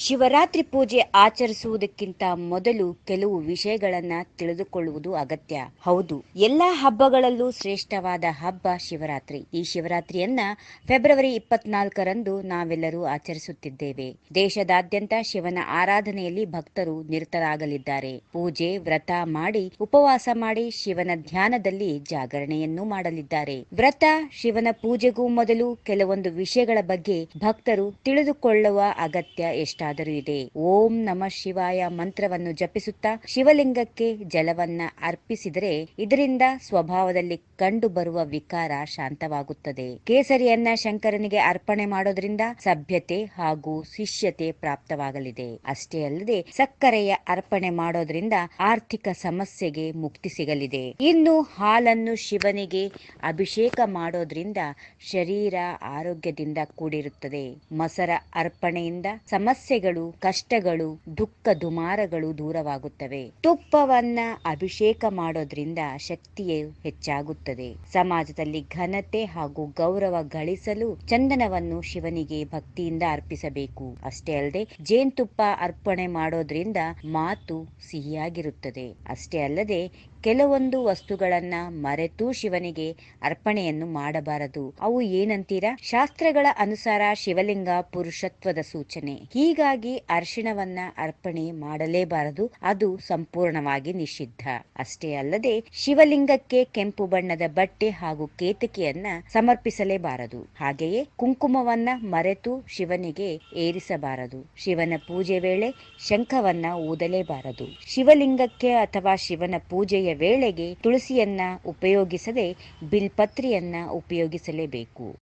ಶಿವರಾತ್ರಿ ಪೂಜೆ ಆಚರಿಸುವುದಕ್ಕಿಂತ ಮೊದಲು ಕೆಲವು ವಿಷಯಗಳನ್ನ ತಿಳಿದುಕೊಳ್ಳುವುದು ಅಗತ್ಯ. ಹೌದು, ಎಲ್ಲಾ ಹಬ್ಬಗಳಲ್ಲೂ ಶ್ರೇಷ್ಠವಾದ ಹಬ್ಬ ಶಿವರಾತ್ರಿ. ಈ ಶಿವರಾತ್ರಿಯನ್ನ ಫೆಬ್ರವರಿ ಇಪ್ಪತ್ನಾಲ್ಕರಂದು ನಾವೆಲ್ಲರೂ ಆಚರಿಸುತ್ತಿದ್ದೇವೆ. ದೇಶದಾದ್ಯಂತ ಶಿವನ ಆರಾಧನೆಯಲ್ಲಿ ಭಕ್ತರು ನಿರತರಾಗಲಿದ್ದಾರೆ. ಪೂಜೆ, ವ್ರತ ಮಾಡಿ, ಉಪವಾಸ ಮಾಡಿ ಶಿವನ ಧ್ಯಾನದಲ್ಲಿ ಜಾಗರಣೆಯನ್ನು ಮಾಡಲಿದ್ದಾರೆ. ವ್ರತ, ಶಿವನ ಪೂಜೆಗೂ ಮೊದಲು ಕೆಲವೊಂದು ವಿಷಯಗಳ ಬಗ್ಗೆ ಭಕ್ತರು ತಿಳಿದುಕೊಳ್ಳುವ ಅಗತ್ಯ ಎಷ್ಟಾದರೂ ಇದೆ ಓಂ ನಮ ಶಿವಾಯ ಮಂತ್ರವನ್ನು ಜಪಿಸುತ್ತಾ ಶಿವಲಿಂಗಕ್ಕೆ ಜಲವನ್ನ ಅರ್ಪಿಸಿದರೆ ಇದರಿಂದ ಸ್ವಭಾವದಲ್ಲಿ ಕಂಡು ಬರುವ ವಿಕಾರ ಶಾಂತವಾಗುತ್ತದೆ. ಕೇಸರಿಯನ್ನ ಶಂಕರನಿಗೆ ಅರ್ಪಣೆ ಮಾಡೋದ್ರಿಂದ ಸಭ್ಯತೆ ಹಾಗೂ ಶಿಷ್ಯತೆ ಪ್ರಾಪ್ತವಾಗಲಿದೆ. ಅಷ್ಟೇ ಅಲ್ಲದೆ ಸಕ್ಕರೆಯ ಅರ್ಪಣೆ ಮಾಡೋದ್ರಿಂದ ಆರ್ಥಿಕ ಸಮಸ್ಯೆಗೆ ಮುಕ್ತಿ ಸಿಗಲಿದೆ. ಇನ್ನು ಹಾಲನ್ನು ಶಿವನಿಗೆ ಅಭಿಷೇಕ ಮಾಡೋದ್ರಿಂದ ಶರೀರ ಆರೋಗ್ಯದಿಂದ ಕೂಡಿರುತ್ತದೆ. ಮಸರ ಅರ್ಪಣೆಯಿಂದ ಸಮಸ್ಯೆಗಳು ಕಷ್ಟಗಳು, ದುಃಖ ದುಮಾರಗಳು ದೂರವಾಗುತ್ತವೆ. ತುಪ್ಪವನ್ನ ಅಭಿಷೇಕ ಮಾಡೋದ್ರಿಂದ ಶಕ್ತಿಯು ಹೆಚ್ಚಾಗುತ್ತದೆ. ಸಮಾಜದಲ್ಲಿ ಘನತೆ ಹಾಗೂ ಗೌರವ ಗಳಿಸಲು ಚಂದನವನ್ನು ಶಿವನಿಗೆ ಭಕ್ತಿಯಿಂದ ಅರ್ಪಿಸಬೇಕು. ಅಷ್ಟೇ ಅಲ್ಲದೆ ಜೇನುತುಪ್ಪ ಅರ್ಪಣೆ ಮಾಡೋದ್ರಿಂದ ಮಾತು ಸಿಹಿಯಾಗಿರುತ್ತದೆ. ಅಷ್ಟೇ ಅಲ್ಲದೆ ಕೆಲವೊಂದು ವಸ್ತುಗಳನ್ನ ಮರೆತು ಶಿವನಿಗೆ ಅರ್ಪಣೆಯನ್ನು ಮಾಡಬಾರದು. ಅವು ಏನಂತೀರಾ? ಶಾಸ್ತ್ರಗಳ ಅನುಸಾರ ಶಿವಲಿಂಗ ಪುರುಷತ್ವದ ಸೂಚನೆ. ಹೀಗಾಗಿ ಅರಿಶಿಣವನ್ನ ಅರ್ಪಣೆ ಮಾಡಲೇಬಾರದು. ಅದು ಸಂಪೂರ್ಣವಾಗಿ ನಿಷಿದ್ಧ. ಅಷ್ಟೇ ಅಲ್ಲದೆ ಶಿವಲಿಂಗಕ್ಕೆ ಕೆಂಪು ಬಣ್ಣದ ಬಟ್ಟೆ ಹಾಗೂ ಕೇತಕಿಯನ್ನ ಸಮರ್ಪಿಸಲೇಬಾರದು. ಹಾಗೆಯೇ ಕುಂಕುಮವನ್ನ ಮರೆತು ಶಿವನಿಗೆ ಏರಿಸಬಾರದು. ಶಿವನ ಪೂಜೆ ವೇಳೆ ಶಂಖವನ್ನ ಊದಲೇಬಾರದು. ಶಿವಲಿಂಗಕ್ಕೆ ಅಥವಾ ಶಿವನ ಪೂಜೆಯ ವೇಳೆಗೆ ತುಳಸಿಯನ್ನ ಉಪಯೋಗಿಸದೆ ಬಿಲ್ಪತ್ರಿಯನ್ನ ಉಪಯೋಗಿಸಲೇಬೇಕು.